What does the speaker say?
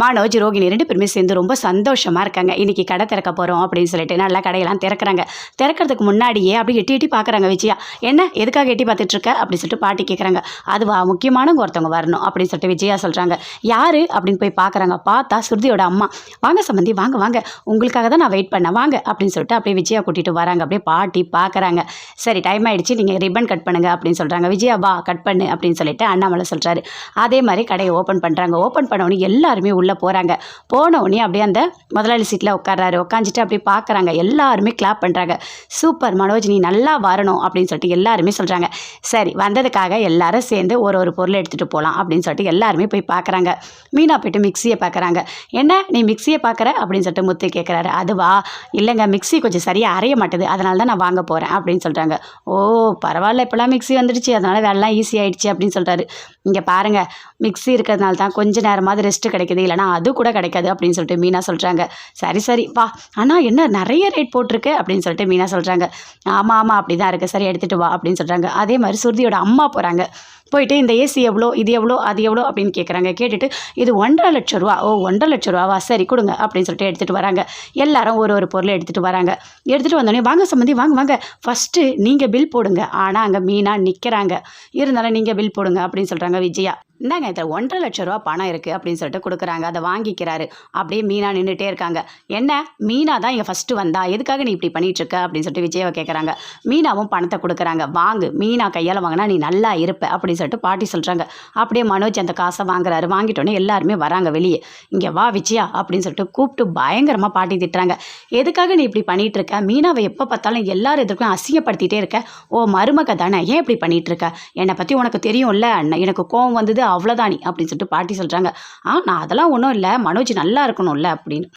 மனோஜ் ரோகிணி ரெண்டு பேருமே சேர்ந்து ரொம்ப சந்தோஷமாக இருக்காங்க. இன்றைக்கி கடை திறக்க போகிறோம் அப்படின்னு சொல்லிட்டு. நல்லா கடையெல்லாம் திறக்கிறாங்க. திறக்கிறதுக்கு முன்னாடியே அப்படி எட்டி எட்டி பார்க்குறாங்க விஜயா. என்ன? எதுக்காக எட்டி பார்த்துட்டு இருக்க அப்படின்னு சொல்லிட்டு பாட்டி கேட்குறாங்க அதுவா? முக்கியமானவங்க ஒருத்தவங்க வரணும். அப்படின்னு சொல்லிட்டு விஜயா சொல்கிறாங்க யார்? அப்படின்னு போய் பார்க்குறாங்க பார்த்தா சுருதியோட அம்மா. வாங்க சம்பந்தி வாங்க வாங்க. உங்களுக்காக தான் நான் வெயிட் பண்ணேன். வாங்க. அப்படின்னு சொல்லிட்டு அப்படியே விஜயா கூட்டிகிட்டு வராங்க. அப்படியே பாட்டி பார்க்குறாங்க சரி டைம் ஆகிடுச்சு நீங்கள் ரிப்பன் கட் பண்ணுங்க. அப்படின்னு சொல்கிறாங்க விஜயா வா கட் பண்ணு. அப்படின்னு சொல்லிட்டு அண்ணாமலை சொல்கிறாரு அதே மாதிரி கடையை ஓப்பன் பண்ணுறாங்க ஓப்பன் பண்ணவொன்னே எல்லாருமே உள்ளே போகிறாங்க போன உடனே அப்படியே அந்த முதலாளி சீட்டில் உட்கார்றாரு. உட்காந்துட்டு அப்படியே பார்க்குறாங்க எல்லாருமே கிளாப் பண்ணுறாங்க சூப்பர் மனோஜ் நீ நல்லா வரணும் அப்படின்னு சொல்லிட்டு எல்லாருமே சொல்கிறாங்க சரி வந்ததுக்காக எல்லாரும் சேர்ந்து ஒரு ஒரு பொருளை எடுத்துகிட்டு போகலாம் அப்படின்னு சொல்லிட்டு எல்லாருமே போய் பார்க்குறாங்க மீனா போயிட்டு மிக்சியை பார்க்குறாங்க என்ன நீ மிக்சியை பார்க்குற அப்படின்னு சொல்லிட்டு முத்து கேட்குறாரு அதுவா? இல்லைங்க மிக்ஸி கொஞ்சம் சரியாக அரைய மாட்டுது. அதனால தான் நான் வாங்க போகிறேன் அப்படின்னு சொல்கிறாங்க ஓ பரவாயில்ல இப்போலாம் மிக்ஸி வந்துடுச்சு. அதனால் வேலைலாம் ஈஸி அப்படின்னு சொல்கிறாரு இங்கே பாருங்கள் மிக்ஸி இருக்கிறதுனால தான் கொஞ்ச நேரமாவது ரெஸ்ட்டு கிடைக்குது இல்லைனா அது கூட கிடைக்காது அப்படின்னு சொல்லிட்டு மீனா சொல்கிறாங்க சரி சரி வா. ஆனால் என்ன நிறைய ரேட் போட்டிருக்கு அப்படின்னு சொல்லிட்டு மீனா சொல்கிறாங்க ஆமாம் ஆமாம் அப்படி தான் இருக்குது சரி எடுத்துகிட்டு வா அப்படின்னு சொல்கிறாங்க அதே மாதிரி சுருதியோட அம்மா போகிறாங்க போயிட்டு இந்த ஏசி எவ்வளோ இது எவ்வளோ அது எவ்வளோ அப்படின்னு கேட்குறாங்க கேட்டுட்டு இது ஒன்றரை லட்ச ரூபா. ஓ ஒன்றரை லட்ச ரூபாவா? சரி கொடுங்க அப்படின்னு சொல்லிட்டு எடுத்துகிட்டு வராங்க. எல்லாரும் ஒரு ஒரு பொருளை எடுத்துகிட்டு வராங்க. எடுத்துகிட்டு வந்தோடனே வாங்க சம்மந்தி வாங்க வாங்க. ஃபஸ்ட்டு நீங்கள் பில் போடுங்க. ஆனால் அங்கே மீனாக நிற்கிறாங்க இருந்தாலும் நீங்கள் பில் போடுங்க அப்படின்னு சொல்கிறாங்க விஜயா இந்தாங்க இதில் ஒன்றரை லட்ச ரூபா பணம் இருக்குது அப்படின்னு சொல்லிட்டு கொடுக்குறாங்க. அதை வாங்கிக்கிறாரு. அப்படியே மீனா நின்றுட்டே இருக்காங்க. என்ன? மீனா தான் இங்கே ஃபஸ்ட்டு வந்தா? எதுக்காக நீ இப்படி பண்ணிட்டு இருக்க? அப்படின்னு சொல்லிட்டு விஜயாவை கேட்குறாங்க மீனாவும் பணத்தை கொடுக்குறாங்க. வாங்கு. மீனா கையால் வாங்கினா நீ நல்லா இருப்ப அப்படின்னு சொல்லிட்டு பாட்டி சொல்கிறாங்க அப்படியே மனோஜ் அந்த காசை வாங்குறாரு. வாங்கிட்டோன்னே எல்லாருமே வராங்க வெளியே. இங்கே வா விஜயா அப்படின்னு சொல்லிட்டு கூப்பிட்டு பயங்கரமாக பாட்டி திட்டுறாங்க. எதுக்காக நீ இப்படி பண்ணிட்டு இருக்க? மீனாவை எப்போ பார்த்தாலும் எல்லாரும் எதிர்க்கும் அசிங்கப்படுத்திகிட்டே இருக்க. ஓ மருமக தானே. ஏன் இப்படி பண்ணிட்டு இருக்க? என்னை பற்றி உனக்கு தெரியும்ல? அண்ணன் எனக்கு கோவம் வந்தது அவ்வளோதானி அப்படின்னு சொல்லிட்டு பாட்டி சொல்கிறாங்க ஆ நான் அதெல்லாம் ஒன்றும் இல்லை. மனோஜ் நல்லா இருக்கணும்ல அப்படின்னு.